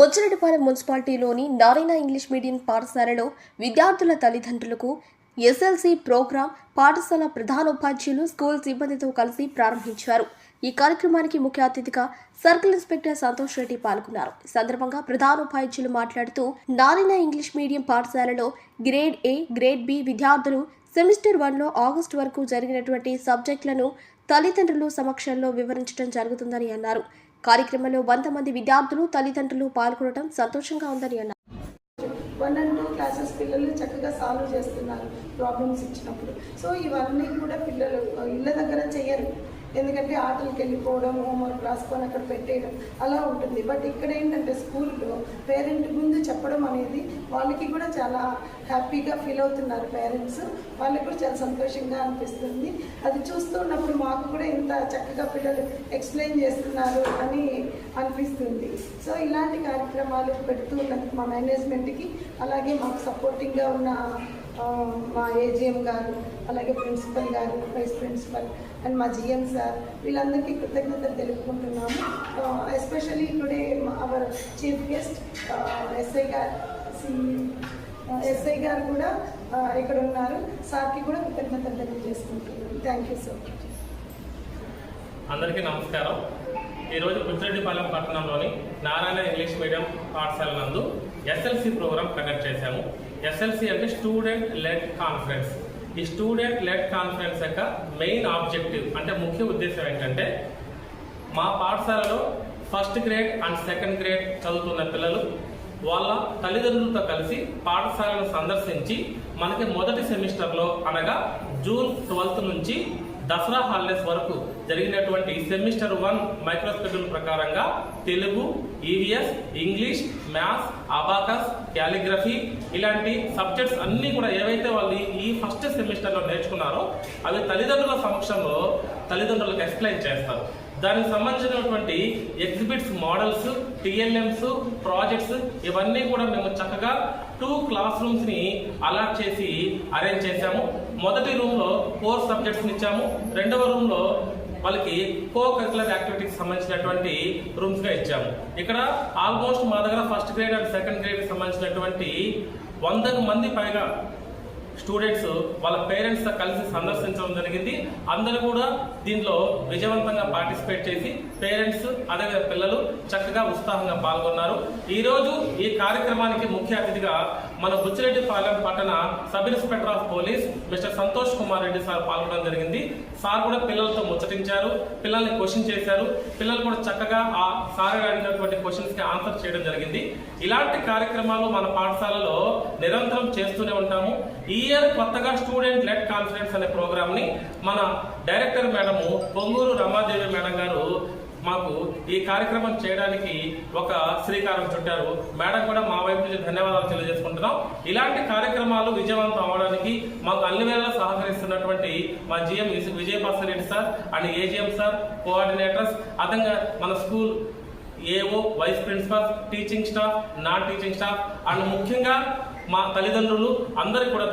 బొచ్చరెడ్డిపాలెం మున్సిపాలిటీలోని Narayana English medium పాఠశాలలో విద్యార్థుల తల్లిదండ్రులకు ఎస్ఎల్సి ప్రోగ్రాం పాఠశాల ప్రధానోపాధ్యాయులు స్కూల్ సిబ్బందితో కలిసి ప్రారంభించారు. ఈ కార్యక్రమానికి ముఖ్య అతిథిగా సర్కిల్ ఇన్స్పెక్టర్ సంతోష్ రెడ్డి పాల్గొన్నారు. ఈ సందర్భంగా ప్రధానోపాధ్యాయులు మాట్లాడుతూ నారాయణ ఇంగ్లీష్ మీడియం పాఠశాలలో గ్రేడ్ ఏ గ్రేడ్ బి విద్యార్థులు సెమిస్టర్ వన్లో ఆగస్టు వరకు జరిగినటువంటి సబ్జెక్టులను తల్లిదండ్రులు సమక్షంలో వివరించడం జరుగుతుందని అన్నారు. కార్యక్రమంలో వంద మంది విద్యార్థులు తల్లిదండ్రులు పాల్గొనడం సంతోషంగా ఉందని అన్నారు. వన్ అండ్ టూ క్లాసెస్ పిల్లలు చక్కగా సాల్వ్ చేస్తున్నారు ప్రాబ్లమ్స్ ఇచ్చినప్పుడు. సో ఇవన్నీ కూడా పిల్లలు ఇళ్ళ దగ్గర చేయరు. ఎందుకంటే ఆటలకు వెళ్ళిపోవడం హోంవర్క్ రాసుకొని అక్కడ పెట్టేయడం అలా ఉంటుంది. బట్ ఇక్కడ ఏంటంటే స్కూల్లో పేరెంట్ ముందు చెప్పడం అనేది వాళ్ళకి కూడా చాలా హ్యాపీగా ఫీల్ అవుతున్నారు పేరెంట్స్ వాళ్ళకి కూడా చాలా సంతోషంగా అనిపిస్తుంది. అది చూస్తున్నప్పుడు మాకు కూడా ఇంత చక్కగా పిల్లలు ఎక్స్ప్లెయిన్ చేస్తున్నారు అని అనిపిస్తుంది. సో ఇలాంటి కార్యక్రమాలు పెడుతూ ఉన్నందుకు మా మేనేజ్మెంట్కి అలాగే మాకు సపోర్టింగ్గా ఉన్న మా ఏజిఎం గారు అలాగే ప్రిన్సిపల్ గారు వైస్ ప్రిన్సిపల్ అండ్ మా జిఎం సార్ వీళ్ళందరికీ కృతజ్ఞతలు తెలుపుకుంటున్నాము. Especially today our chief guest SI గారు ఎస్ఐ గారు కూడా ఇక్కడ ఉన్నారు. సార్కి కూడా కృతజ్ఞతలు తెలియజేసుకుంటున్నాను థ్యాంక్ యూ సో మచ్. అందరికీ నమస్కారం. ఈరోజు బుచ్చిరెడ్డిపాలెం పట్టణంలోని నారాయణ ఇంగ్లీష్ మీడియం పాఠశాల నందు ఎస్ఎల్సి ప్రోగ్రాం కండక్ట్ చేశాము. ఎస్ఎల్సి అంటే స్టూడెంట్ లెడ్ కాన్ఫరెన్స్ ఈ స్టూడెంట్ లెడ్ కాన్ఫరెన్స్ యొక్క మెయిన్ ఆబ్జెక్టివ్ అంటే ముఖ్య ఉద్దేశం ఏంటంటే మా పాఠశాలలో first grade and second grade చదువుతున్న పిల్లలు వాళ్ళ తల్లిదండ్రులతో కలిసి పాఠశాలను సందర్శించి మనకి మొదటి సెమిస్టర్లో అనగా జూన్ ట్వెల్త్ నుంచి దసరా హాలిడేస్ వరకు జరిగినటువంటి సెమిస్టర్ వన్ మైక్రో షెడ్యూల్ ప్రకారంగా Telugu EVS English maths abacus calligraphy ఇలాంటి సబ్జెక్ట్స్ అన్నీ కూడా ఏవైతే వాళ్ళు ఈ- ఈ ఫస్ట్ సెమిస్టర్లో నేర్చుకున్నారో అవి తల్లిదండ్రుల సమక్షంలో తల్లిదండ్రులకు ఎక్స్ప్లెయిన్ చేస్తారు. దానికి సంబంధించినటువంటి ఎగ్జిబిట్స్ మోడల్స్ టిఎల్ఎంస్ ప్రాజెక్ట్స్ ఇవన్నీ కూడా మేము చక్కగా టూ క్లాస్ రూమ్స్ని అలాట్ చేసి అరేంజ్ చేశాము. మొదటి రూమ్లో ఫోర్ సబ్జెక్ట్స్ ఇచ్చాము. రెండవ రూమ్లో వాళ్ళకి కో కరికులర్ యాక్టివిటీకి సంబంధించినటువంటి రూమ్స్గా ఇచ్చాము. ఇక్కడ ఆల్మోస్ట్ మా దగ్గర first grade and second grade సంబంధించినటువంటి వందకు మంది పైగా స్టూడెంట్స్ వాళ్ళ పేరెంట్స్తో కలిసి సందర్శించడం జరిగింది. అందరూ కూడా దీంట్లో విజయవంతంగా పార్టిసిపేట్ చేసి పేరెంట్స్ అదేవిధంగా పిల్లలు చక్కగా ఉత్సాహంగా పాల్గొన్నారు. ఈరోజు ఈ కార్యక్రమానికి ముఖ్య అతిథిగా మన బుచ్చిరెడ్డిపాలెం పట్టణ sub inspector of police mister Santosh Kumar Reddy sir పాల్గొనడం జరిగింది. సార్ కూడా పిల్లలతో ముచ్చటించారు పిల్లల్ని క్వశ్చన్ చేశారు. పిల్లలు కూడా చక్కగా ఆ సార్ అడిగినటువంటి క్వశ్చన్స్కి ఆన్సర్ చేయడం జరిగింది. ఇలాంటి కార్యక్రమాలు మన పాఠశాలలో నిరంతరం చేస్తూనే ఉంటాము. ఈ ఇయర్ కొత్తగా స్టూడెంట్ లెడ్ కాన్ఫరెన్స్ అనే ప్రోగ్రామ్ని మన director madam Ponguru Ramadevi madam గారు మాకు ఈ కార్యక్రమం చేయడానికి ఒక శ్రీకారం చుట్టారు. మేడం కూడా మా వైపు నుంచి ధన్యవాదాలు తెలియజేసుకుంటున్నాం. ఇలాంటి కార్యక్రమాలు విజయవంతం అవడానికి మాకు అన్ని వేళలా సహకరిస్తున్నటువంటి మా GM Vijayabhaskar Reddy sir and AGM sir coordinators అదంగా మన school AO vice principal teaching staff non teaching staff and ముఖ్యంగా మా తల్లిదండ్రులు అందరికీ కూడా